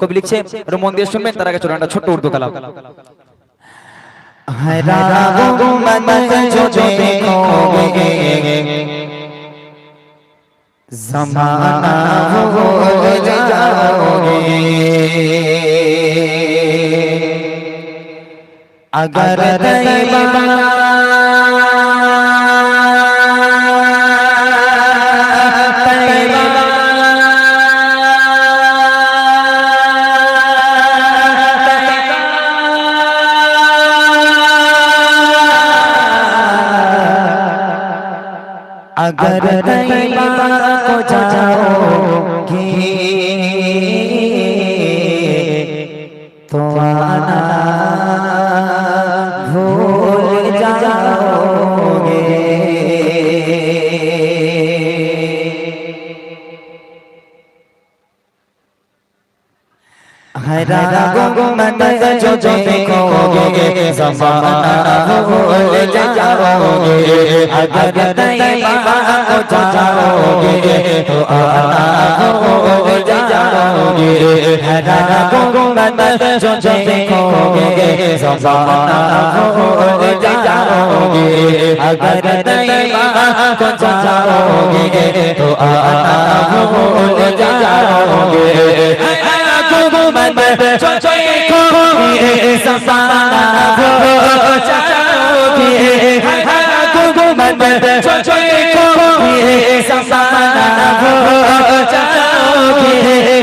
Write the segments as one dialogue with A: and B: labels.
A: কবি লিখছে মন দিয়ে শুনবেন তার আগে ছোট একটা ছোট্ট উর্দু কালাম।
B: জমানা अगर तैबा को जाओगे तो आ मेरा गम मत जो जो देखोगे जमाना भूल जाओगे अगर नहीं बाहर जाओगे तो आना भूल जाओगे मेरा गम मत जो जो देखोगे जमाना भूल जाओगे अगर नहीं बाहर जाओगे तो आना भूल जाओगे ঘুমন চোচই কোয়ে সসানা গো চাচোয়ে ঘুমন চোচই কোয়ে সসানা গো চাচোয়ে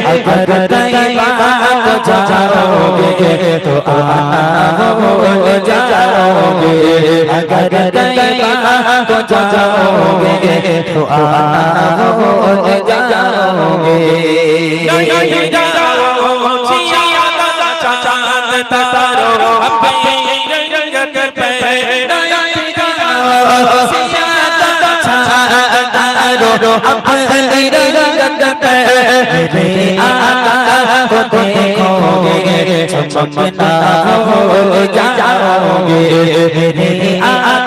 B: अगर नहीं बात जाओगे तो आप हो जाओगे अगर नहीं बात जाओगे तो आप हो जाओगे
C: तारो रंग पे
B: तारो रंग पे रे आका को देखोगे चमकता हो जाओगे रे आका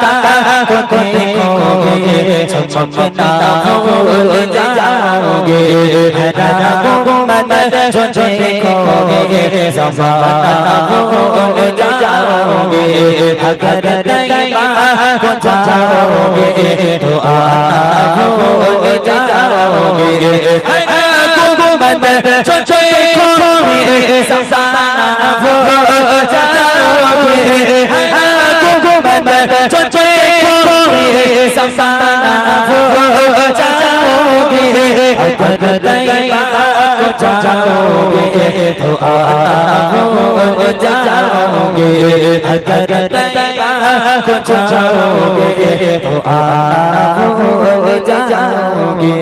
B: কোথায় কোগে ছপনা হয়ে যাওগে রাধা গোমত ছোটে কোগে সপনা হয়ে যাওগে ভগত দয়া কোথায় তো আ হয়ে যাওগে গোমত ছোটে কোগে সপনা হয়ে যাওগে हो जाओगे अगर कुछ जाओगे तो हो जाओगे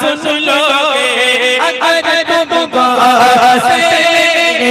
C: सुन लोगे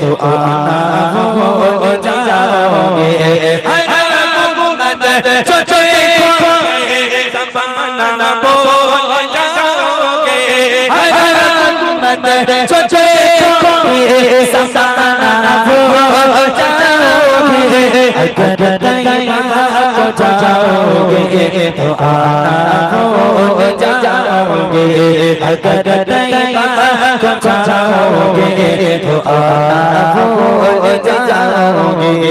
B: تو آنا ہو جاؤ گے محمد جو جو دیکھو
C: زمانہ بول جاؤ گے
B: محمد جو جو دیکھو زمانہ بول جاؤ گے जाओगे तो आना हो जाओगे अगर नहीं खो जाओगे तो आना हो जाओगे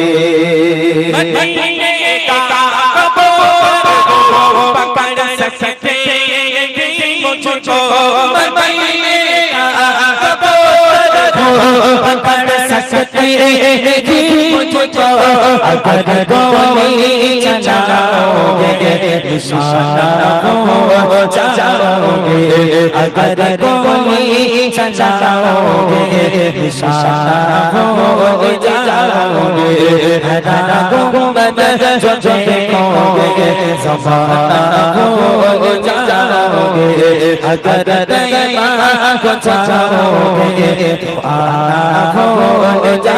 C: पकड़ सकते मुझको
B: Agada da ga ma ko cha cha o ge ge a ko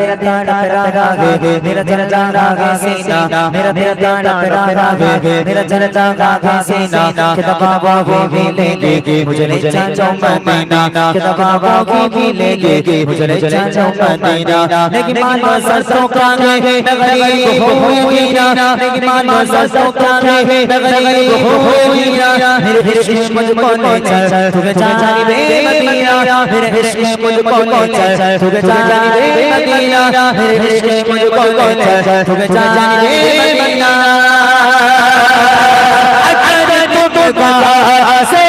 B: मेरा तड़प रहा है मेरा जन जान रहा सीना मेरा मेरा तड़प रहा है मेरा जन जान रहा सीना के दबावा वो भी लेंगे मुझे ले जाओ मदीना के दबावा वो भी लेंगे मुझे ले जाओ मदीना लेकिन मान सरसों का है गरीब हो मीना लेकिन मान सरसों का है गरीब हो मीना मेरे इश्क मुझको ले चल तू जाने मदीना मेरे इश्क मुझको ले चल तू जाने मदीना मदीना मेरे इश्क मुझको कौन तुम जाने मदीना अगर तुमको से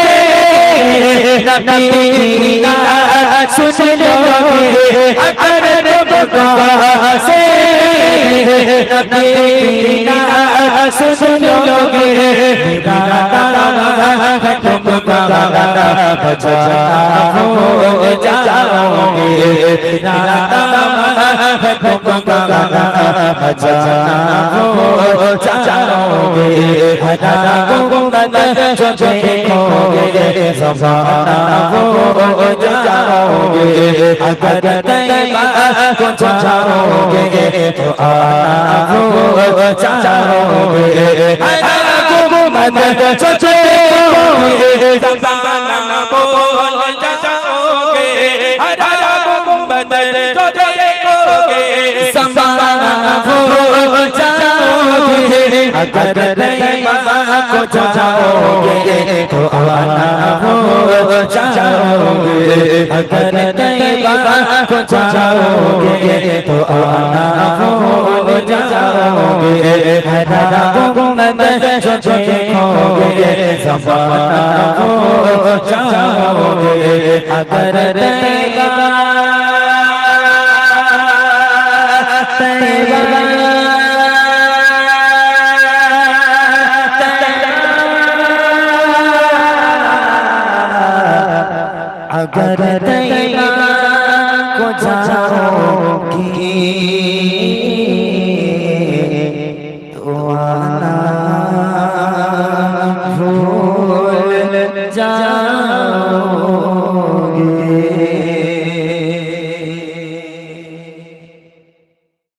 B: नबी का सुन लो अगर तुमको से नबी का सुन लो तुमको बचा हो जाओगे तुम जाओगे जाओगे अगर कुछ जाओगे तो आओ जाओगे तुम जाओगे अगर नहीं मजा को जाओगे तो आना हो जाओगे अगर नहीं मजा को जाओगे तो आना हो जाओगे हरा गुमन जो देखोगे सफाना हो जाओगे अगर नहीं मजा